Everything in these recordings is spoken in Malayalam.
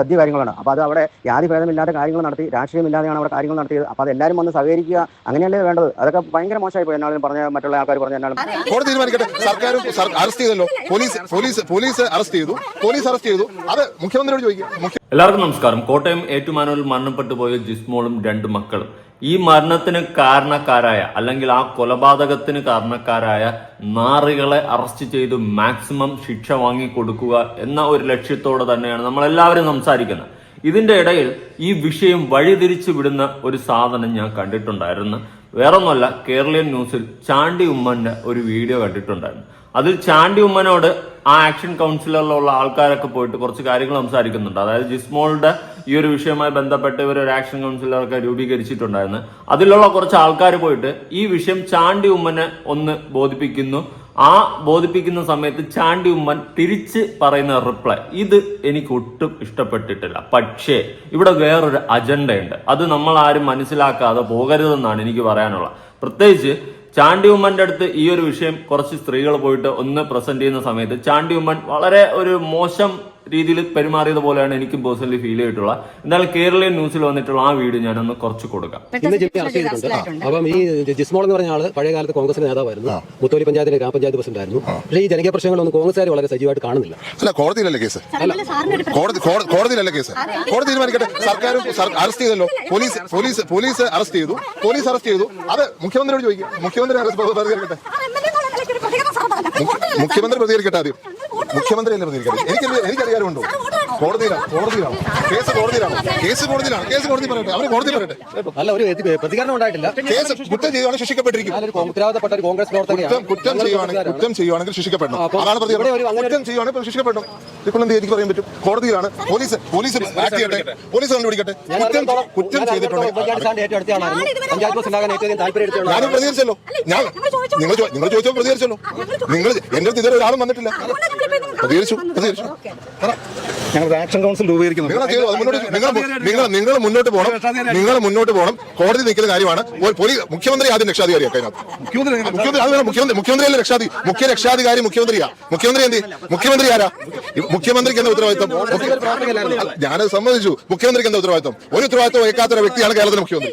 സദ്യ കാര്യങ്ങളാണ് അപ്പോൾ അത് അവിടെ യാതി ഭേദമില്ലാത്ത കാര്യങ്ങൾ നടത്തി രാഷ്ട്രീയമില്ലാതെയാണ് അവിടെ കാര്യങ്ങൾ നടത്തിയത്. അപ്പോൾ അത് എല്ലാവരും വന്ന് സഹകരിക്കുക അങ്ങനെയല്ലേ വേണ്ടത്? അതൊക്കെ ഭയങ്കര മോശമായി പോയി എന്നാലും പറഞ്ഞ മറ്റുള്ള ആൾക്കാർ പറഞ്ഞ എന്നാലും. കോടതി തീരുമാനിക്കട്ടെ. സർക്കാരും അറസ്റ്റ് ചെയ്തല്ലോ. പോലീസ് പോലീസ് പോലീസ് അറസ്റ്റ് ചെയ്തു. പോലീസ് അറസ്റ്റ് ചെയ്തു. അത് മുഖ്യമന്ത്രിയോട് ചോദിക്കും. എല്ലാവർക്കും നമസ്കാരം. കോട്ടയം ഏറ്റുമാനൂരിൽ മരണപ്പെട്ടു പോയ ജിസ്മോളും രണ്ട് മക്കളും. ഈ മരണത്തിന് കാരണക്കാരായ അല്ലെങ്കിൽ ആ കൊലപാതകത്തിന് കാരണക്കാരായ നാറികളെ അറസ്റ്റ് ചെയ്ത് മാക്സിമം ശിക്ഷ വാങ്ങിക്കൊടുക്കുക എന്ന ഒരു ലക്ഷ്യത്തോടെ തന്നെയാണ് നമ്മൾ എല്ലാവരും സംസാരിക്കുന്നത്. ഇതിന്റെ ഇടയിൽ ഈ വിഷയം വഴിതിരിച്ചു വിടുന്ന ഒരു സാധനം ഞാൻ കണ്ടിട്ടുണ്ടായിരുന്നു. വേറൊന്നുമല്ല കേരളീയൻ ന്യൂസിൽ ചാണ്ടി ഉമ്മന്റെ ഒരു വീഡിയോ കണ്ടിട്ടുണ്ടായിരുന്നു. അതിൽ ചാണ്ടി ഉമ്മനോട് ആ ആക്ഷൻ കൗൺസിലറിലുള്ള ആൾക്കാരൊക്കെ പോയിട്ട് കുറച്ച് കാര്യങ്ങൾ സംസാരിക്കുന്നുണ്ട്. അതായത് ജിസ്മോളുടെ ഈ ഒരു വിഷയവുമായി ബന്ധപ്പെട്ട് ഒരു ആക്ഷൻ കൗൺസിലറൊക്കെ രൂപീകരിച്ചിട്ടുണ്ടായിരുന്നു. അതിലുള്ള കുറച്ച് ആൾക്കാർ പോയിട്ട് ഈ വിഷയം ചാണ്ടി ഉമ്മനെ ഒന്ന് ബോധിപ്പിക്കുന്നു. ആ ബോധിപ്പിക്കുന്ന സമയത്ത് ചാണ്ടി ഉമ്മൻ തിരിച്ച് പറയുന്ന റിപ്ലൈ ഇത് എനിക്ക് ഒട്ടും ഇഷ്ടപ്പെട്ടിട്ടില്ല. പക്ഷേ ഇവിടെ വേറൊരു അജണ്ടയുണ്ട്. അത് നമ്മൾ ആരും മനസ്സിലാക്കാതെ പോകരുതെന്നാണ് എനിക്ക് പറയാനുള്ളത്. പ്രത്യേകിച്ച് ചാണ്ടി ഉമ്മന്റെ അടുത്ത് ഈ ഒരു വിഷയം കുറച്ച് സ്ത്രീകൾ പോയിട്ട് ഒന്ന് പ്രസന്റ് ചെയ്യുന്ന സമയത്ത് ചാണ്ടി ഉമ്മൻ വളരെ ഒരു മോശം രീതിയിൽ പെരുമാറിയത് പോലെയാണ് എനിക്കും പേഴ്സണലി ഫീൽ ചെയ്തിട്ടുള്ളത് എന്തായാലും കേരളീയ ന്യൂസിൽ വന്നിട്ടുള്ള ആ വീഡിയോ ഞാനൊന്ന് കുറച്ച് കൊടുക്കാം. ഇന്ന് ജിമ്മി അറസ്റ്റ് ചെയ്തിട്ടുണ്ട് അപ്പം ഈ ജിസ്മോൾ എന്ന് പറഞ്ഞ ആൾ പഴയ കാലത്ത് കോൺഗ്രസിന്റെ നേതാവായിരുന്നു. മുത്തോലി പഞ്ചായത്തിലെ ഗ്രാമപഞ്ചായത്ത് പ്രസിഡന്റ് ആയിരുന്നു. പക്ഷേ ഈ ജനകീയ പ്രശ്നങ്ങളൊന്നും കോൺഗ്രസ്സുകാർ വളരെ സജീവമായിട്ട് കാണുന്നില്ല. അല്ല കോടതിയിലല്ലേ കേസ്. കോടതി കോട- കോടതിയിലല്ലേ കേസ്. കോടതി തീരുമാനിക്കട്ടെ. സർക്കാരും സർ- അറസ്റ്റ് ചെയ്തല്ലോ. പോലീസ് പോലീസ് പോലീസ് അറസ്റ്റ് ചെയ്തു. പോലീസ് അറസ്റ്റ് ചെയ്തു. അത് മുഖ്യമന്ത്രിയോട് ചോദിക്കും. മുഖ്യമന്ത്രി അറസ്റ്റ് പ്രതികരിക്കട്ടെ. മുഖ്യമന്ത്രി പ്രതികരിക്കട്ടെ ആദ്യം. മുഖ്യമന്ത്രി അല്ലേ പ്രതികരിക്കട്ടെ എനിക്ക് എനിക്ക് അധികാരമുണ്ടോ കോടതിയിലാണ് കോടതിയിലാണ് കേസ് കോടതിയിലാണ് കേസ് കോടതിയിലാണ് കേസ് കോടതി പറയട്ടെ. അവർ കോടതി പറയട്ടെ. അല്ല ഒരു പ്രതികരണം ഉണ്ടായിട്ടില്ല. കേസ് കുറ്റം ചെയ്യുവാണെങ്കിൽ ശിക്ഷിക്കപ്പെട്ടിരിക്കും. ഉത്തരവാദിത്തപ്പെട്ട ഒരു കോൺഗ്രസ് പ്രവർത്തകയാണ് കുറ്റം ചെയ്യുവാണെങ്കിൽ. കുറ്റം ചെയ്യുവാണെങ്കിൽ ശിക്ഷിക്കപ്പെടണം. അതാണ് പ്രതികരണം. കുറ്റം ചെയ്യുവാണെങ്കിൽ ശിക്ഷിക്കപ്പെടണം. ഇപ്പോൾ എന്ത് എനിക്ക് പറയാൻ പറ്റും കോടതിയിലാണ് പോലീസ് പോലീസ് ആക്ട് ചെയ്യട്ടെ പോലീസ് കണ്ടുപിടിക്കട്ടെ കുറ്റം കുറ്റം എടുത്ത ഞാനും പ്രതികരിച്ചല്ലോ ഞാൻ നിങ്ങൾ നിങ്ങൾ ചോദിച്ചോ പ്രതികരിച്ചല്ലോ നിങ്ങൾ എന്റെ അടുത്ത് ഇതുവരെ ഒരാളും വന്നിട്ടില്ല പ്രതികരിച്ചു പ്രതികരിച്ചു പറ. ഞങ്ങൾ ആക്ഷൻ കൗൺസിൽ രൂപീകരിക്കുന്നു. നിങ്ങൾ മുന്നോട്ട് നിങ്ങൾ മുന്നോട്ട് പോകണം. നിങ്ങൾ മുന്നോട്ട് പോകണം. കോടതി നിൽക്കുന്ന കാര്യമാണ്. മുഖ്യമന്ത്രി ആദ്യം രക്ഷാധികാരിയാണ് മുഖ്യമന്ത്രി മുഖ്യമന്ത്രിയല്ലേ രക്ഷാധി മുഖ്യ രക്ഷാധികാരി മുഖ്യമന്ത്രിയാ. മുഖ്യമന്ത്രി എന്ത്? മുഖ്യമന്ത്രി ആരാ? മുഖ്യമന്ത്രിക്ക് എന്താ ഉത്തരവാദിത്വം? ഞാനത് സമ്മതിച്ചു. മുഖ്യമന്ത്രിക്ക് എന്താ ഉത്തരവാദിത്വം? ഒരു ഉത്തരവാദിത്വം ഏക്കാത്ത വ്യക്തിയാണ് കേരളത്തിലെ മുഖ്യമന്ത്രി.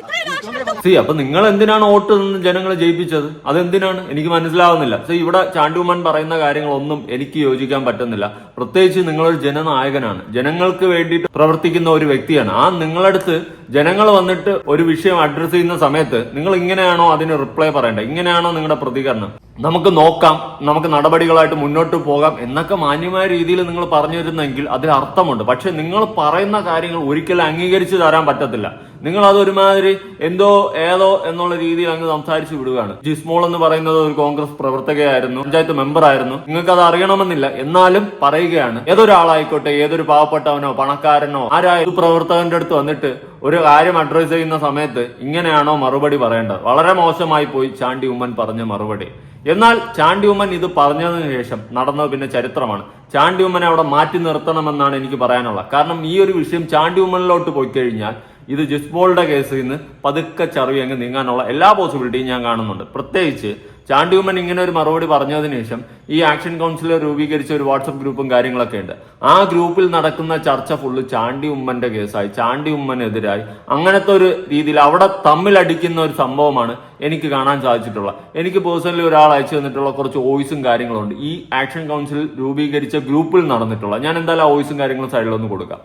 സി അപ്പൊ നിങ്ങൾ എന്തിനാണ് വോട്ട് നിന്ന് ജനങ്ങളെ ജയിപ്പിച്ചത്? അതെന്തിനാണ്? എനിക്ക് മനസ്സിലാവുന്നില്ല. സി ഇവിടെ ചാണ്ടുമൻ പറയുന്ന കാര്യങ്ങളൊന്നും എനിക്ക് യോജിക്കാൻ പറ്റുന്നില്ല. പ്രത്യേകിച്ച് നിങ്ങളൊരു ജനനായകനാണ്. ജനങ്ങൾക്ക് വേണ്ടിയിട്ട് പ്രവർത്തിക്കുന്ന ഒരു വ്യക്തിയാണ്. ആ നിങ്ങളടുത്ത് ജനങ്ങൾ വന്നിട്ട് ഒരു വിഷയം അഡ്രസ് ചെയ്യുന്ന സമയത്ത് നിങ്ങൾ ഇങ്ങനെയാണോ അതിന് റിപ്ലൈ പറയേണ്ടത്? ഇങ്ങനെയാണോ നിങ്ങളുടെ പ്രതികരണം? നമുക്ക് നോക്കാം നമുക്ക് നടപടികളായിട്ട് മുന്നോട്ട് പോകാം എന്നൊക്കെ മാന്യമായ രീതിയിൽ നിങ്ങൾ പറഞ്ഞു തരുന്നെങ്കിൽ അതിൽ അർത്ഥമുണ്ട്. പക്ഷെ നിങ്ങൾ പറയുന്ന കാര്യങ്ങൾ ഒരിക്കലും അംഗീകരിച്ചു തരാൻ പറ്റത്തില്ല. നിങ്ങൾ അത് ഒരുമാതിരി എന്തോ ഏതോ എന്നുള്ള രീതിയിൽ അങ്ങ് സംസാരിച്ചു വിടുകയാണ്. ജിസ്മോൾ എന്ന് പറയുന്നത് ഒരു കോൺഗ്രസ് പ്രവർത്തകയായിരുന്നു പഞ്ചായത്ത് മെമ്പർ ആയിരുന്നു. നിങ്ങൾക്ക് അത് അറിയണമെന്നില്ല. എന്നാലും പറയുകയാണ്. ഏതൊരാളായിക്കോട്ടെ ഏതൊരു പാവപ്പെട്ടവനോ പണക്കാരനോ ആരായ പ്രവർത്തകന്റെ അടുത്ത് വന്നിട്ട് ഒരു കാര്യം അഡ്രസ് ചെയ്യുന്ന സമയത്ത് ഇങ്ങനെയാണോ മറുപടി പറയേണ്ടത്? വളരെ മോശമായി പോയി ചാണ്ടി ഉമ്മൻ പറഞ്ഞ മറുപടി. എന്നാൽ ചാണ്ടി ഉമ്മൻ ഇത് പറഞ്ഞതിന് ശേഷം നടന്നത് പിന്നെ ചരിത്രമാണ്. ചാണ്ടി ഉമ്മനെ അവിടെ മാറ്റി നിർത്തണമെന്നാണ് എനിക്ക് പറയാനുള്ളത്. കാരണം ഈ ഒരു വിഷയം ചാണ്ടി ഉമ്മനിലോട്ട് പോയി കഴിഞ്ഞാൽ ഇത് ജിസ്ബോളുടെ കേസിൽ നിന്ന് പതുക്കെ ചറിവ് അങ്ങ് നീങ്ങാനുള്ള എല്ലാ പോസിബിലിറ്റിയും ഞാൻ കാണുന്നുണ്ട്. പ്രത്യേകിച്ച് ചാണ്ടി ഉമ്മൻ ഇങ്ങനെ ഒരു മറുപടി പറഞ്ഞതിന് ശേഷം ഈ ആക്ഷൻ കൗൺസിൽ രൂപീകരിച്ച ഒരു വാട്സപ്പ് ഗ്രൂപ്പും കാര്യങ്ങളൊക്കെ ഉണ്ട്. ആ ഗ്രൂപ്പിൽ നടക്കുന്ന ചർച്ച ഫുള്ള് ചാണ്ടി ഉമ്മന്റെ കേസായി. ചാണ്ടി ഉമ്മനെതിരായി. അങ്ങനത്തെ ഒരു രീതിയിൽ അവിടെ തമ്മിലടിക്കുന്ന ഒരു സംഭവമാണ് എനിക്ക് കാണാൻ സാധിച്ചിട്ടുള്ള എനിക്ക് പേഴ്സണലി ഒരാൾ അയച്ചു തന്നിട്ടുള്ള കുറച്ച് വോയിസും കാര്യങ്ങളുണ്ട് ഈ ആക്ഷൻ കൗൺസിൽ രൂപീകരിച്ച ഗ്രൂപ്പിൽ നടന്നിട്ടുള്ള. ഞാൻ എന്തായാലും ആ വോയിസും കാര്യങ്ങളും സൈഡിലൊന്ന് കൊടുക്കാം.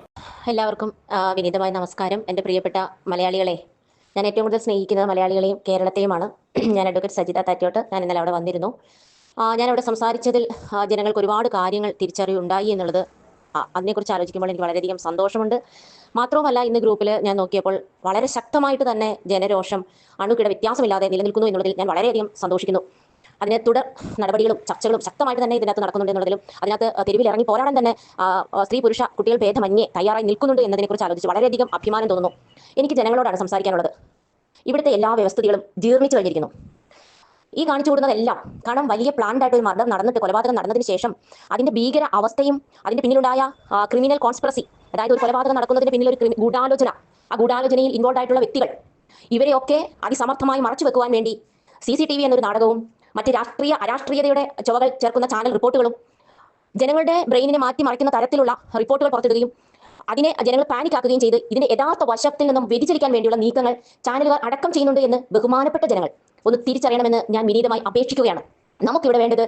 എല്ലാവർക്കും വിനീതമായ നമസ്കാരം. എന്റെ പ്രിയപ്പെട്ട മലയാളികളെ ഞാൻ ഏറ്റവും കൂടുതൽ സ്നേഹിക്കുന്നത് മലയാളികളെയും കേരളത്തെയുമാണ്. ഞാൻ അഡ്വക്കേറ്റ് സജിത താറ്റോട്ട്. ഞാൻ ഇന്നലെ അവിടെ വന്നിരുന്നു. ഞാൻ അവിടെ സംസാരിച്ചതിൽ ജനങ്ങൾക്ക് ഒരുപാട് കാര്യങ്ങൾ തിരിച്ചറിവുണ്ടായി എന്നുള്ളത് അതിനെക്കുറിച്ച് ആലോചിക്കുമ്പോൾ എനിക്ക് വളരെയധികം സന്തോഷമുണ്ട്. മാത്രവുമല്ല ഇന്ന് ഗ്രൂപ്പിൽ ഞാൻ നോക്കിയപ്പോൾ വളരെ ശക്തമായിട്ട് തന്നെ ജനരോഷം അണുക്കിട വ്യത്യാസമില്ലാതെ നിലനിൽക്കുന്നു എന്നുള്ളതിൽ ഞാൻ വളരെയധികം സന്തോഷിക്കുന്നു. അതിനെ തുടർ നടപടികളും ചർച്ചകളും ശക്തമായിട്ട് തന്നെ ഇതിനകത്ത് നടക്കുന്നുണ്ട് എന്നുള്ളതിലും അതിനകത്ത് തെരുവിൽ ഇറങ്ങി പോരാടാൻ തന്നെ സ്ത്രീ പുരുഷ കുട്ടികൾ ഭേദമന്യേ തയ്യാറായി നിൽക്കുന്നുണ്ട് എന്നതിനെക്കുറിച്ച് ആലോചിച്ച് വളരെയധികം അഭിമാനം തോന്നുന്നു. എനിക്ക് ജനങ്ങളോടാണ് സംസാരിക്കാനുള്ളത്. ഇവിടുത്തെ എല്ലാ വ്യവസ്ഥിതികളും ജീർണിച്ചു കഴിഞ്ഞിരിക്കുന്നു. ഈ കാണിച്ചു കൊടുക്കുന്നതെല്ലാം കാരണം വലിയ പ്ലാൻഡ് ആയിട്ട് ഒരു മർദ്ദം നടന്നിട്ട് കൊലപാതകം നടന്നതിന് ശേഷം അതിന്റെ ഭീകര അവസ്ഥയും അതിന്റെ പിന്നിലുണ്ടായ ക്രിമിനൽ കോൺസ്പിറസി അതായത് ഒരു കൊലപാതകം നടക്കുന്നതിന് പിന്നിൽ ഒരു ഗൂഢാലോചന ആ ഗൂഢാലോചനയിൽ ഇൻവോൾവ് ആയിട്ടുള്ള വ്യക്തികൾ ഇവരെയൊക്കെ അതിസമർത്ഥമായി മറച്ചു വെക്കുവാൻ വേണ്ടി സി സി ടി വി എന്നൊരു നാടകവും മറ്റ് രാഷ്ട്രീയ അരാഷ്ട്രീയതയുടെ ചുവകൾ ചേർക്കുന്ന ചാനൽ റിപ്പോർട്ടുകളും ജനങ്ങളുടെ ബ്രെയിനിനെ മാറ്റി മറിക്കുന്ന തരത്തിലുള്ള റിപ്പോർട്ടുകൾ പുറത്തിടുകയും അതിനെ ജനങ്ങൾ പാനിക്കാക്കുകയും ചെയ്ത് ഇതിന്റെ യഥാർത്ഥ വശത്തിൽ നിന്നും വ്യതിചരിക്കാൻ വേണ്ടിയുള്ള നീക്കങ്ങൾ ചാനലുകാർ അടക്കം ചെയ്യുന്നുണ്ട് എന്ന് ബഹുമാനപ്പെട്ട ജനങ്ങൾ. ഒന്ന് തിരിച്ചറിയണമെന്ന് ഞാൻ വിനീതമായി അപേക്ഷിക്കുകയാണ്. നമുക്കിവിടെ വേണ്ടത്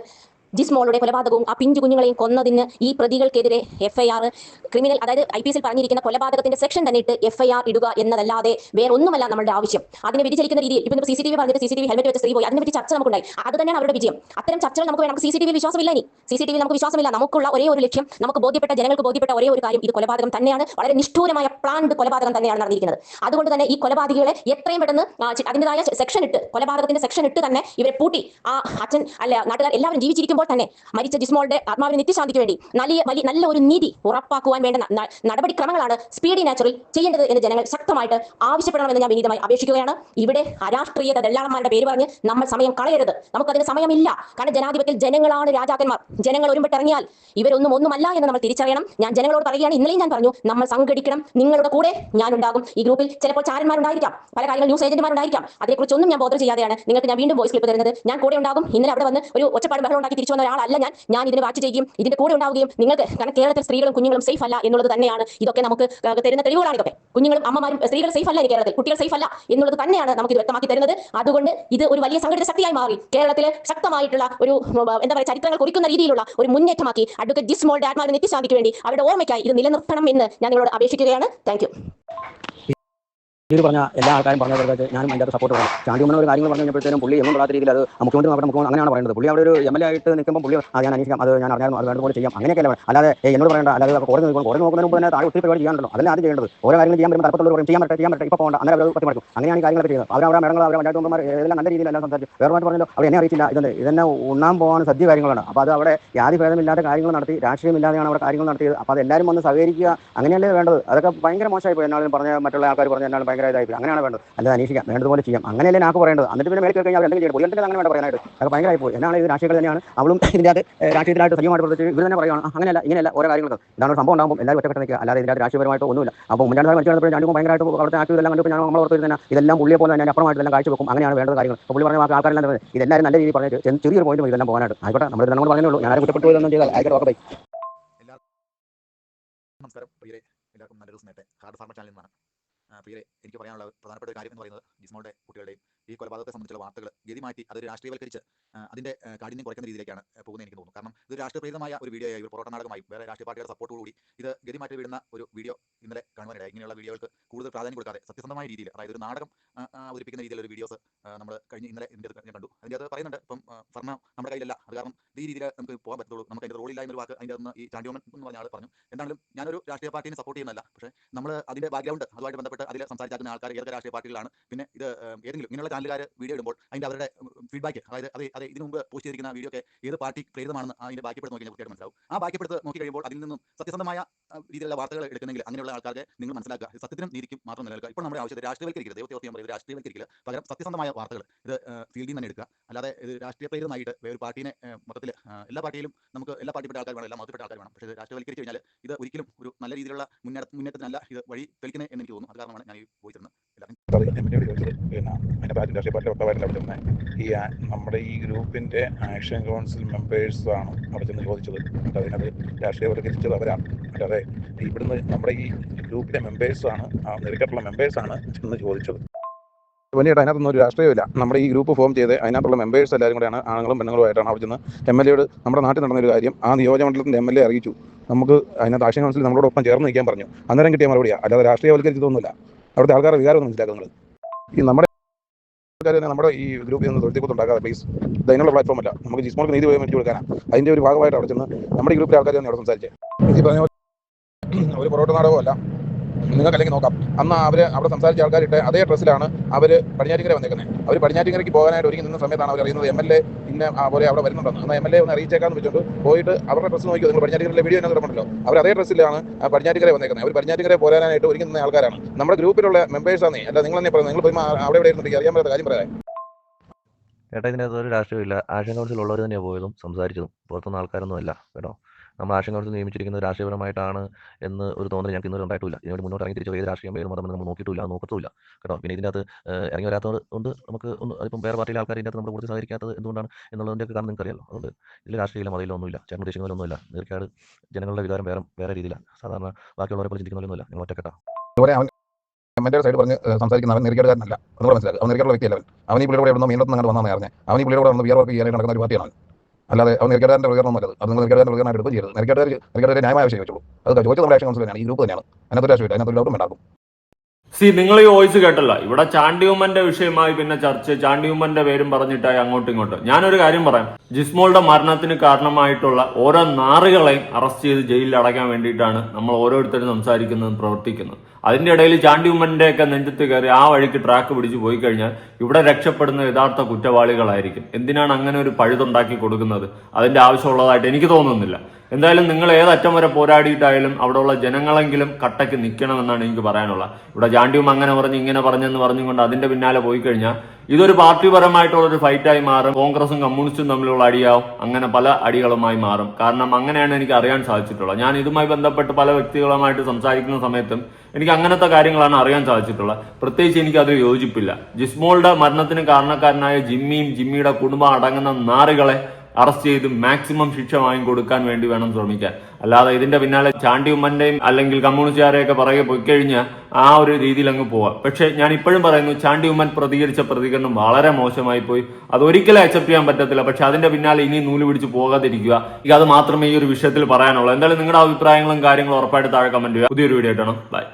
ജിസ്മോളുടെ കൊലപാതകവും ആ പിഞ്ചു കുഞ്ഞുങ്ങളെയും കൊന്നതിന് ഈ പ്രതികൾക്കെതിരെ എഫ്ഐആർ ക്രിമിനൽ അതായത് ഐ പി എസിൽ പറഞ്ഞിരിക്കുന്ന കൊലപാതകത്തിന്റെ സെക്ഷൻ തന്നെ ഇട്ട് എഫ്ഐആർ ഇടുക എന്നതല്ലാതെ വേറെ ഒന്നുമല്ല നമ്മുടെ ആവശ്യം. അതിനെ വ്യതിചലിക്കുന്ന രീതിയിൽ ഇപ്പം സി സി ടി വി പറഞ്ഞിട്ട് C C T V helmet വെച്ച് സ്ത്രീ പോയി. അതിനെ പറ്റി ചർച്ച നമുക്കുണ്ടായി. അത് തന്നെയാണ് അവരുടെ വിജയം. അത്തരം ചർച്ചകൾ നമുക്ക് വേണം. സി സി ടി വി വിശ്വാസമില്ല ഇനി. സി സി ടി വി നമുക്ക് വിശ്വാസമില്ല. നമുക്കുള്ള ഒരേ ഒരു ലക്ഷ്യം നമുക്ക് ബോധ്യപ്പെട്ട ജനങ്ങൾക്ക് ബോധ്യപ്പെട്ട ഒരേ ഒരു കാര്യം ഇത് കൊലപാതകം തന്നെയാണ്. വളരെ നിഷ്ഠൂരമായ പ്ലാൻഡ് കൊലപാതകം തന്നെയാണ് നടന്നിരിക്കുന്നത്. അതുകൊണ്ട് തന്നെ ഈ കൊലപാതകികളെ എത്രയും പെട്ടെന്ന് അതിന്റെതായ സെക്ഷൻ ഇട്ട് കൊലപാതകത്തിന്റെ സെക്ഷൻ ഇട്ട് തന്നെ ഇവരെ പൂട്ടി. ആ അച്ഛൻ അല്ല നാട്ടുകാർ എല്ലാവരും ജീവിച്ചിരിക്കുമ്പോൾ തന്നെ മരിച്ച ജിസ്മോളുടെ ആത്മാവിന് നിത്യശാന്തിക്ക് വേണ്ടി നല്ല വലിയ നല്ല ഒരു നീതി ഉറപ്പാക്കുവാൻ വേണ്ട നടപടിക്രമങ്ങളാണ് സ്പീഡി നാച്ചുറൽ ചെയ്യേണ്ടത് എന്ന് ജനങ്ങൾ ശക്തമായിട്ട് ആവശ്യപ്പെടണമെന്ന് ഞാൻ വിനീതമായി അപേക്ഷിക്കുകയാണ്. ഇവിടെ അരാഷ്ട്രീയ ദല്ലാളന്മാരുടെ പേര് പറഞ്ഞ് നമ്മൾ സമയം കളയരുത്. നമുക്കതിന് സമയമില്ല. കാരണം ജനാധിപത്യത്തിൽ ജനങ്ങളാണ് രാജാക്കന്മാർ. ജനങ്ങൾ ഒരുമ്പിട്ടിറങ്ങിയാൽ ഇവരൊന്നും ഒന്നുമല്ല എന്ന് നമ്മൾ തിരിച്ചറിയണം. ഞാൻ ജനങ്ങളോട് പറയുകയാണ്. ഇന്നലെയും ഞാൻ പറഞ്ഞു നമ്മൾ സംഘടിക്കണം. നിങ്ങളുടെ കൂടെ ഞാൻ ഉണ്ടാകും. ഈ ഗ്രൂപ്പിൽ ചിലപ്പോൾ ചാരന്മാരുണ്ടായിരിക്കാം. പല കാര്യങ്ങൾ ന്യൂസ് ഏജന്റുമാരുണ്ടായിരിക്കാം അതിനെക്കുറിച്ചൊന്നും ഞാൻ ബോധം ചെയ്യാതെയാണ്. നിങ്ങൾക്ക് ഞാൻ വീണ്ടും വോയിസ് ക്ലിപ്പ് തരുന്നത്. ഞാൻ കൂടെ ഉണ്ടാകും. ഇന്നലെ അവിടെ വന്ന് ഒരു ഒച്ചപ്പാട് ബഹളം ഉണ്ടാക്കി വന്ന ഒരാളല്ല ഞാൻ. ഞാൻ ഇതിന് വാച്ച് ചെയ്യുകയും ഇതിന്റെ കൂടെ ഉണ്ടാവുകയും നിങ്ങൾക്ക് കാരണം കേരളത്തിൽ സ്ത്രീകളും കുഞ്ഞുങ്ങളും സേഫ് അല്ല എന്നുള്ളത് തന്നെയാണ്. ഇതൊക്കെ നമുക്ക് തരുന്ന തെളിവുകളാണ് ഇതൊക്കെ. കുഞ്ഞുങ്ങളും അമ്മമാരും സ്ത്രീകൾ സേഫ് അല്ല കേരളത്തിൽ. കുട്ടികൾ സേഫ് അല്ല എന്നുള്ളത് തന്നെയാണ് നമുക്ക് ഇത് വ്യക്തമാക്കി തരുന്നത്. അതുകൊണ്ട് ഇത് ഒരു വലിയ സംഘടിത ശക്തിയായി മാറി. കേരളത്തിൽ ശക്തമായിട്ടുള്ള ഒരു എന്താ പറയുക ചരിത്രങ്ങൾ കുറിക്കുന്ന രീതിയിലുള്ള ഒരു മുന്നേറ്റമാക്കി അഡ്വക്കേറ്റ് ജിസ്മോളുടെ ആത്മാവിന് നിത്യശാന്തിക്ക് വേണ്ടി അവരുടെ ഓർമ്മയ്ക്കായി ഇത് നിലനിർത്തണം എന്ന് ഞാൻ നിങ്ങളോട് അപേക്ഷിക്കുകയാണ്. താങ്ക് ഇത് പറഞ്ഞ എല്ലാ ആൾക്കാരും പറഞ്ഞവർക്ക് ഞാനും അതിന്റെ അത് സപ്പോർട്ട് പറഞ്ഞു ചാണ്ടി ഉമ്മൻ ഒരു കാര്യങ്ങൾ പറഞ്ഞു കഴിഞ്ഞപ്പോഴത്തേനും പുള്ളി എന്നും പറയാത്ത രീതിയിൽ അത് മുഖ്യമന്ത്രി നമ്മുടെ മുഖ്യമന്ത്രി അങ്ങനെയാണ് പറയുന്നത്. പുള്ളി അവിടെ ഒരു എം എൽ എ ആയിട്ട് നിൽക്കുമ്പോൾ പുള്ളി ആ ഞാൻ അന്വേഷിക്കാം. അത് ഞാൻ അറിയാം അത് വേണ്ടതുപോലെ ചെയ്യാം. അങ്ങനെയൊക്കെയല്ല. അല്ലാതെ എന്നോട് പറയേണ്ട. അല്ലാതെ കോടതി നോക്കണം കോടതി നോക്കുന്നതിന് മുമ്പ് തന്നെ താഴെ ഒത്തിരി പരിപാടി ചെയ്യാനുണ്ടല്ലോ. അതല്ല ആദ്യം ചെയ്യേണ്ടത്. ഓരോ കാര്യങ്ങൾ ചെയ്യാൻ വരുമ്പോൾ തരത്തിലുള്ള ചെയ്യാൻ പറ്റേ ചെയ്യാൻ പറ്റേ ഇപ്പോൾ പോകണ്ട. അങ്ങനെ അവർ പറ്റി മടക്കും അങ്ങനെയാണ് ഈ കാര്യങ്ങളൊക്കെ ചെയ്യുന്നത്. അവർ അവിടെ മേടങ്ങൾ അവർ പഞ്ചായത്ത് മെമ്പർമാർ എല്ലാം നല്ല രീതിയിലെല്ലാം സംസാരിച്ചു. വേറെ പറഞ്ഞല്ലോ അവർ എന്നെ അറിയിച്ചില്ല. ഇതെന്ന് ഇതെന്നെ ഉണ്ണാൻ പോകാൻ സദ്യ കാര്യങ്ങളാണ്. അപ്പോൾ അത് അവിടെ യാതി ഭേദമില്ലാത്ത കാര്യങ്ങൾ നടത്തി രാഷ്ട്രീയമില്ലാതെയാണ് അവിടെ കാര്യങ്ങൾ നടത്തിയത്. അപ്പോൾ അത് എല്ലാവരും വന്ന് സഹകരിക്കുക അങ്ങനെയല്ലേ വേണ്ടത്? അതൊക്കെ ഭയങ്കര മോശമായി പോയി എന്നാലും പറഞ്ഞ മറ്റുള്ള ആൾക്കാർ പറഞ്ഞ എന്നാലും ഭയങ്കര പോയി. അങ്ങനെയാണ് വേണ്ടത്. അല്ലാതെ അന്വേഷിക്കാം. വേണ്ടതുപോലെ ചെയ്യാം. അങ്ങനെയല്ലേ നാക്ക് പറയേണ്ടത്. എന്നിട്ട് പിന്നെ മേടിച്ച് കഴിഞ്ഞാൽ അവർ എന്തെങ്കിലും ചെയ്യണം പുള്ളിയുടെ അങ്ങനെ വേണ്ട പറയാനായിട്ട്. അത് ഭയങ്കരമായി പോയി എന്നാണ് ഇത് രാഷ്ട്രീയ തന്നെയാണ്. അവളും ഇതിന്റെ ഏഹ്, രാഷ്ട്രീയത്തിലായിട്ട് സജീവമായിട്ട് പ്രവർത്തിച്ച് ഇവർ തന്നെ പറയുകയാണ് "ആ, അങ്ങനെയല്ല ഇങ്ങനെയല്ല ഓരോ കാര്യങ്ങൾ ഇതാണ് സംഭവം ഉണ്ടാകുമ്പോൾ എല്ലാവരും ഒറ്റപ്പെട്ട് നിൽക്കുക. അല്ലാതെ ഇതിന്റെ രാഷ്ട്രീയപരമായിട്ട് ഒന്നുമില്ല. അപ്പോൾ മുന്നാണ് സാർ മരിച്ചു കഴിഞ്ഞപ്പോൾ രണ്ടും ഭയങ്കരമായിട്ട് അവിടുത്തെ എല്ലാം കണ്ടപ്പോൾ ഞാൻ നമ്മൾ ഓർത്ത് തന്നെ ഇതെല്ലാം പുള്ളിയെ പോലെ തന്നെ അപ്പുറമായിട്ട് എല്ലാം കാഴ്ച വെക്കും അങ്ങനെയാണ് വേണ്ട കാര്യങ്ങൾ. അപ്പോൾ പുള്ളി പറഞ്ഞ ആൾക്കാരെല്ലാം ഇതെല്ലാവരും നല്ല രീതിയിൽ പറഞ്ഞിട്ട് ചെറിയൊരു പോയിന്റ് ഇതെല്ലാം പോകാനായിട്ട്. ആയിക്കോട്ടെ നമ്മൾ ഇതെല്ലാം കൂടെ പറഞ്ഞേ ഉള്ളൂ. ഞാൻ കുറ്റപ്പെട്ടു എന്നും ചെയ്താൽ ആയിക്കോട്ടെ ഓക്കെ ബൈ നമസ്കാരം. പ്രിയരെ എല്ലാവർക്കും നല്ല ദിവസം നേട്ടെ ഹാർഡ് ഫാർമർ ചാനലിൽ നിന്നാണ്. പ്രിയരെ എനിക്ക് പറയാനുള്ള പ്രധാനപ്പെട്ട കാര്യം എന്ന് പറയുന്നത് ജിസ്മോളുടെ കുട്ടികളുടെയും ഈ കൊലപാതകത്തെ സംബന്ധിച്ചുള്ള വാർത്തകൾ ഗതിമാറ്റി അതൊരു രാഷ്ട്രീയവൽക്കരിച്ച് അതിന്റെ കാഠിന്യം കുറയ്ക്കുന്ന രീതിയിലേക്കാണ് പോകുന്നത് എനിക്ക് തോന്നുന്നു. കാരണം ഇത് രാഷ്ട്രീയപ്രീതമായ ഒരു വീഡിയോ ഒരു പൊറോട്ട നാടകമായി വേറെ രാഷ്ട്രീയ പാർട്ടിയുടെ സപ്പോർട്ടോടുകൂടി ഇത് ഗതിമാറ്റി വിടുന്ന ഒരു വീഡിയോ ഇന്നലെ കാണുവാനിടയായി. ഇങ്ങനെയുള്ള വീഡിയോകൾക്ക് കൂടുതൽ പ്രാധാന്യം കൊടുക്കാതെ സത്യസന്ധമായ രീതിയിൽ അതായത് ഒരു നാടകം അവതരിപ്പിക്കുന്ന രീതിയിലുള്ള ഒരു വീഡിയോസ് നമ്മൾ കഴിഞ്ഞ് ഇന്നലെ ഇതിന്റെ ഞാൻ കണ്ടു. അതിന്റെ അത് പറയുന്നുണ്ട് ഇപ്പം ഭരണം നമ്മുടെ കയ്യിലല്ല അത് കാരണം ഈ രീതിയിൽ നമുക്ക് പോകാൻ പറ്റത്തുള്ളൂ നമുക്ക് അതിന്റെ റോളില്ല എന്നൊരു വാക്ക് അതിന്റെ ഈ ചാണ്ടിയോമൻ എന്ന് പറഞ്ഞ ആൾ പറഞ്ഞു. എന്താണെങ്കിലും ഞാനൊരു രാഷ്ട്രീയ പാർട്ടിനെ സപ്പോർട്ട് ചെയ്യുന്നതല്ല പക്ഷേ നമ്മൾ അതിന്റെ ബാക്ക്ഗ്രൗണ്ട് അതുമായിട്ട് ബന്ധപ്പെട്ട് അതിൽ സംസാരിക്കുന്ന ആൾക്കാർ ഏതൊക്കെ രാഷ്ട്രീയ പാർട്ടികളാണ് പിന്നെ ഇത് ഏതെങ്കിലും ഇങ്ങനെയുള്ള ചാനലുകാർ വീഡിയോ ഇടുമ്പോൾ അതിന്റെ അവരുടെ ഫീഡ്ബാക്ക് അതായത് അത് അത് ഇതിനു മുമ്പ് പോസ്റ്റ് ചെയ്തിരിക്കുന്ന വീഡിയോ ഒക്കെ ഏത് പാർട്ടി പ്രേരിതമാണെന്ന് അതിന്റെ ബാക്കിപ്പെടുത്ത് നോക്കി കൃത്യമായിട്ട് മനസ്സിലാവും. ആ ബാക്കിപ്പെടുത്ത് നോക്കി കഴിയുമ്പോൾ അതിൽ നിന്നും സത്യസന്ധമായ രീതിയിലുള്ള വാർത്തകൾ എടുക്കുന്നെങ്കിൽ അങ്ങനെയുള്ള ആൾക്കാർക്ക് നിങ്ങൾ മനസ്സിലാക്കുക. സത്യത്തിനും നീതിക്കും മാത്രം നിലനിൽക്കുക. ഇപ്പോൾ നമ്മുടെ ആവശ്യത്തെ രാഷ്ട്രീയവൽക്കരിക്കരുത്. ദൈവത്തെ പറയുന്നത് രാഷ്ട്രീയവൽക്കരിക്കില്ല പകരം സത്യസന്ധമായ വാർത്തകൾ. ഇത് ഫീൽഡിൽ നിന്ന് തന്നെ എടുക്കുക. അല്ലാതെ ഇത് രാഷ്ട്രീയ പ്രേരിതമായിട്ട് വേറെ പാർട്ടിനെ മൊത്തത്തിൽ എല്ലാ പാർട്ടിയിലും നമുക്ക് എല്ലാ പാർട്ടിപ്പെട്ട ആൾക്കാർ വേണം എല്ലാ മതത്തിൽപ്പെട്ട ആൾക്കാർ വേണം. പക്ഷേ ഇത് രാഷ്ട്രീയവൽക്കരിച്ച് കഴിഞ്ഞാൽ ഇത് ഒരിക്കലും ഒരു നല്ല രീതിയിലുള്ള മുന്നേറ്റ മുന്നേറ്റത്തിനല്ല ഇത് വഴി തെളിക്കുന്നത് എന്ന് എനിക്ക് തോന്നുന്നു. അത് കാരണമാണ് ഞാൻ ഈ പോയി അതിന്റെ പാർട്ടി രാഷ്ട്രീയ അവിടെ ഈ ആ- നമ്മുടെ ഈ ഗ്രൂപ്പിന്റെ ആക്ഷൻ കൗൺസിൽ മെമ്പേഴ്സ് ആണ് അവിടെ ചെന്ന് ചോദിച്ചത്. അതിനത് രാഷ്ട്രീയവൽക്കരിച്ചത് അവരാണ്. അല്ലാതെ ഇവിടുന്ന് നമ്മുടെ ഈ ഗ്രൂപ്പിലെ മെമ്പേഴ്സ് ആണ് ആ നിരക്കട്ടുള്ള മെമ്പേഴ്സ് ആണ് ചെന്ന് ചോദിച്ചത്. വലിയായിട്ട് അതിനകത്തൊന്നും ഒരു രാഷ്ട്രീയമില്ല നമ്മുടെ ഈ ഗ്രൂപ്പ് ഫോം ചെയ്ത് അതിനകത്തുള്ള മെമ്പേഴ്സ് എല്ലാവരും കൂടെയാണ് ആണുങ്ങളും പെണ്ണുങ്ങളുമായിട്ടാണ് അവിടെ ചെന്ന് എം എൽ എയോട് നമ്മുടെ നാട്ടിൽ നടന്ന ഒരു കാര്യം ആ നിയോജകമണ്ഡലത്തിന്റെ എം എൽ എ അറിയിച്ചു. നമുക്ക് അതിനകത്ത് ആക്ഷൻ കൗൺസിൽ നമ്മളോടൊപ്പം ചേർന്ന് നിൽക്കാൻ പറഞ്ഞു. അന്നേരം കിട്ടിയ മറുപടിയാണ് അല്ലാതെ രാഷ്ട്രീയവൽക്കരിച്ചതൊന്നുമില്ല അവിടുത്തെ ആൾക്കാരുടെ വികാരം ഒന്നും മനസ്സിലാക്കുന്നത് ഈ നമ്മുടെ നമ്മുടെ ഈ ഗ്രൂപ്പിൽ നിന്ന് തൊഴുത്തിക്കുത്തുണ്ടാക്കാതെ പ്ലീസ് ഇത് അതിനുള്ള പ്ലാറ്റ്ഫോം അല്ല. നമുക്ക് ജിസ്മോൾക്ക് നീതി മേടിച്ചു കൊടുക്കാനാണ് അതിന്റെ ഒരു ഭാഗമായിട്ട് അവിടെ ചെന്ന് നമ്മുടെ ഗ്രൂപ്പിലെ ആൾക്കാർ തന്നെ അവിടെ സംസാരിച്ചേ. ഈ പറഞ്ഞ ഒരു പൊറോട്ട നാടകമല്ല. നിങ്ങൾക്ക് അല്ലെങ്കിൽ നോക്കാം. അന്ന് അവർ അവിടെ സംസാരിച്ച ആൾക്കാരിട്ട് അതേ ഡ്രസ്സിലാണ് അവർ പടിഞ്ഞാറ്റിങ്കര വന്നേക്കുന്നത് അവർ പടിഞ്ഞാറ്റിങ്കരയ്ക്ക് പോകാനായിട്ട് ഒരുങ്ങി നിന്ന സമയത്താണ് അവർ അറിയുന്നത് എം എൽ എ ഇന്ന പോലെ അവിടെ വരുന്നുണ്ടെന്ന്. എന്നാൽ എം എൽ എ ഒന്ന് അറിയിച്ചേക്കാന്ന് വെച്ചിട്ട് പോയിട്ട് അവരുടെ ഡ്രസ്സ് നോക്കി നിങ്ങൾ പടിഞ്ഞാറ്റിങ്കരയിലെ വീഡിയോ തന്നെ കിടപ്പുണ്ടല്ലോ. അവർ അതേ ഡ്രസ്സിലാണ് പടിഞ്ഞാറ്റിങ്കര വന്നേക്കുന്നത് അവർ പടിഞ്ഞാറ്റിങ്കര പോരാനായിട്ട് ഒരുങ്ങി നിന്ന ആൾക്കാരാണ്. നമ്മുടെ ഗ്രൂപ്പിലുള്ള മെമ്പേഴ്സാണ് അല്ല നിങ്ങൾ തന്നെ പറയുന്നത്. നിങ്ങൾ പോയി അവിടെ ഇരുന്നിട്ട് അറിയാൻ പറ്റാത്ത കാര്യം പറയാം. ചേട്ടാ ഇതിനകത്ത് ഒരു രാഷ്ട്രീയമില്ല. ആക്ഷൻ കൗൺസിൽ ഉള്ളവർ തന്നെയാണ് പോയതും സംസാരിച്ചതും. പുറത്തുനിന്ന് ആൾക്കാരൊന്നും അല്ല കേട്ടോ. നമ്മൾ ആശയം കൗൺസിൽ നിയമിച്ചിരിക്കുന്നത് രാഷ്ട്രീയപരമായിട്ടാണ് എന്ന് ഒരു തോന്നൽ ഞങ്ങൾക്ക് ഇന്നലെ ഉണ്ടായിട്ടില്ല. ഇതിനോട് മുന്നോട്ട് ഇറങ്ങി തിരിച്ചു ഏത് രാഷ്ട്രീയം ഏത് മതം നമ്മൾ നോക്കിയിട്ടില്ല നോക്കത്തുമില്ല. കേട്ടോ? പിന്നെ ഇതിന്റെ അകത്ത് ഇറങ്ങി വരാത്തത് കൊണ്ട് നമുക്ക് ഒന്ന് അതിപ്പം വേറെ പാർട്ടിയിലെ ആൾക്കാർ ഇതിന്റെ അകത്ത് നമ്മൾ കൂടുതൽ സഹകരിക്കാത്തത് എന്തുകൊണ്ടാണ് എന്നുള്ളതിന്റെ ഒക്കെ കാരണം നിങ്ങൾക്ക് അറിയാലോ അതുകൊണ്ട് ഇതിൽ രാഷ്ട്രീയ മതയിലോ ഒന്നുമില്ല ചേട്ടൻ ഉദ്ദേശിക്കുന്നതിലൊന്നുമില്ല തീർച്ചയായും ജനങ്ങളുടെ വികാരം വേറെ വേറെ രീതിയിലാണ്. സാധാരണ ബാക്കിയുള്ളവരെ പോലെ ചിന്തിക്കുന്നതിലൊന്നുമില്ല നിങ്ങൾ അവൻ എന്റെ സൈഡ് പറഞ്ഞ് സംസാരിക്കുന്ന അവൻ നെറിക്കേടുകാരനല്ല അതുകൂടെ മനസ്സിലാക്കുക. അവൻ നെറിക്കേടുള്ള വ്യക്തിയല്ല അവൻ. ഈ പുള്ളിയുടെ കൂടെ ഇവിടുന്ന് മീനത്ത് അങ്ങോട്ട് വന്നാന്ന് അറിഞ്ഞത് അവൻ ഈ പുള്ളിയുടെ കൂടെ വന്ന് വിയർ വർക്ക് ചെയ്യാനായിട്ട് നടക്കുന്ന ഒരു പാർട്ടിയാണ് അല്ലാതെ അവർ നെറിക്കേടാരന്റെ പ്രതികരണം നല്ലത് അത് നിങ്ങൾ നെറിക്കേടാരന്റെ പ്രതികരണം എടുക്കുകയും ചെയ്യരുത്. നെറിക്കേടാർ നെറിക്കേടാർ ന്യായമായ വിഷയം വെച്ചോളൂ അത് ചോദിച്ചത് നമ്മുടെ ആക്ഷൻ തന്നെയാണ്. ഈ ഗ്രൂപ്പ് തന്നെയാണ്. അതിനകത്ത് രാഷ്ട്രീയമില്ല അതിനകത്ത് ഒരു ഡൗട്ടും ഉണ്ടാകും. സി നിങ്ങൾ ഈ വോയിസ് കേട്ടല്ല. ഇവിടെ ചാണ്ടിയുമ്മന്റെ വിഷയമായി പിന്നെ ചർച്ച ചാണ്ടിയുമ്മന്റെ പേരും പറഞ്ഞിട്ടായി അങ്ങോട്ടും ഇങ്ങോട്ടും. ഞാനൊരു കാര്യം പറയാം. ജിസ്മോളുടെ മരണത്തിന് കാരണമായിട്ടുള്ള ഓരോ നാറുകളെയും അറസ്റ്റ് ചെയ്ത് ജയിലിൽ അടയ്ക്കാൻ വേണ്ടിയിട്ടാണ് നമ്മൾ ഓരോരുത്തരും സംസാരിക്കുന്നതും പ്രവർത്തിക്കുന്നത്. അതിന്റെ ഇടയിൽ ചാണ്ടിയുമ്മന്റെ ഒക്കെ നെഞ്ചത്ത് കയറി ആ വഴിക്ക് ട്രാക്ക് പിടിച്ച് പോയി കഴിഞ്ഞാൽ ഇവിടെ രക്ഷപ്പെടുന്ന യഥാർത്ഥ കുറ്റവാളികളായിരിക്കും. എന്തിനാണ് അങ്ങനെ ഒരു പഴുതുണ്ടാക്കി കൊടുക്കുന്നത്? അതിന്റെ ആവശ്യമുള്ളതായിട്ട് എനിക്ക് തോന്നുന്നില്ല. എന്തായാലും നിങ്ങൾ ഏതറ്റം വരെ പോരാടിയിട്ടായാലും അവിടെയുള്ള ജനങ്ങളെങ്കിലും കട്ടയ്ക്ക് നിൽക്കണമെന്നാണ് എനിക്ക് പറയാനുള്ളത്. ഇവിടെ ജാണ്ടിയും അങ്ങനെ പറഞ്ഞ് ഇങ്ങനെ പറഞ്ഞെന്ന് പറഞ്ഞുകൊണ്ട് അതിന്റെ പിന്നാലെ പോയി കഴിഞ്ഞാൽ ഇതൊരു പാർട്ടിപരമായിട്ടുള്ള ഒരു ഫൈറ്റായി മാറും. കോൺഗ്രസും കമ്മ്യൂണിസ്റ്റും തമ്മിലുള്ള അടിയാവും. അങ്ങനെ പല അടികളുമായി മാറും. കാരണം അങ്ങനെയാണ് എനിക്ക് അറിയാൻ സാധിച്ചിട്ടുള്ളത്. ഞാൻ ഇതുമായി ബന്ധപ്പെട്ട് പല വ്യക്തികളുമായിട്ട് സംസാരിക്കുന്ന സമയത്തും എനിക്ക് അങ്ങനത്തെ കാര്യങ്ങളാണ് അറിയാൻ സാധിച്ചിട്ടുള്ളത്. പ്രത്യേകിച്ച് എനിക്ക് അത് യോജിപ്പില്ല. ജിസ്മോളുടെ മരണത്തിന് കാരണക്കാരനായ ജിമ്മിയും ജിമ്മിയുടെ കുടുംബം അടങ്ങുന്ന നാറുകളെ അറസ്റ്റ് ചെയ്ത് മാക്സിമം ശിക്ഷ വാങ്ങിക്കൊടുക്കാൻ വേണ്ടി വേണം ശ്രമിക്കാൻ. അല്ലാതെ ഇതിന്റെ പിന്നാലെ ചാണ്ടി ഉമ്മന്റെയും അല്ലെങ്കിൽ കമ്മ്യൂണിസ്റ്റുകാരെയൊക്കെ പറയുക പോയി കഴിഞ്ഞാൽ ആ ഒരു രീതിയിൽ അങ്ങ് പോവാം. പക്ഷെ ഞാൻ ഇപ്പോഴും പറയുന്നു ചാണ്ടി ഉമ്മൻ പ്രതികരിച്ച പ്രതികരണം വളരെ മോശമായി പോയി. അത് ഒരിക്കലും അക്സെപ്റ്റ് ചെയ്യാൻ പറ്റത്തില്ല. പക്ഷെ അതിന്റെ പിന്നാലെ ഇനി നൂൽ പിടിച്ച് പോകാതിരിക്കുക. ഇത് അത് മാത്രമേ ഈ ഒരു വിഷയത്തിൽ പറയാനുള്ളൂ. എന്തായാലും നിങ്ങളുടെ അഭിപ്രായങ്ങളും കാര്യങ്ങളും ഉറപ്പായിട്ട് താഴെ കമന്റ് ചെയ്യുക. പുതിയൊരു വീഡിയോ ആയിട്ടാണ് ബൈ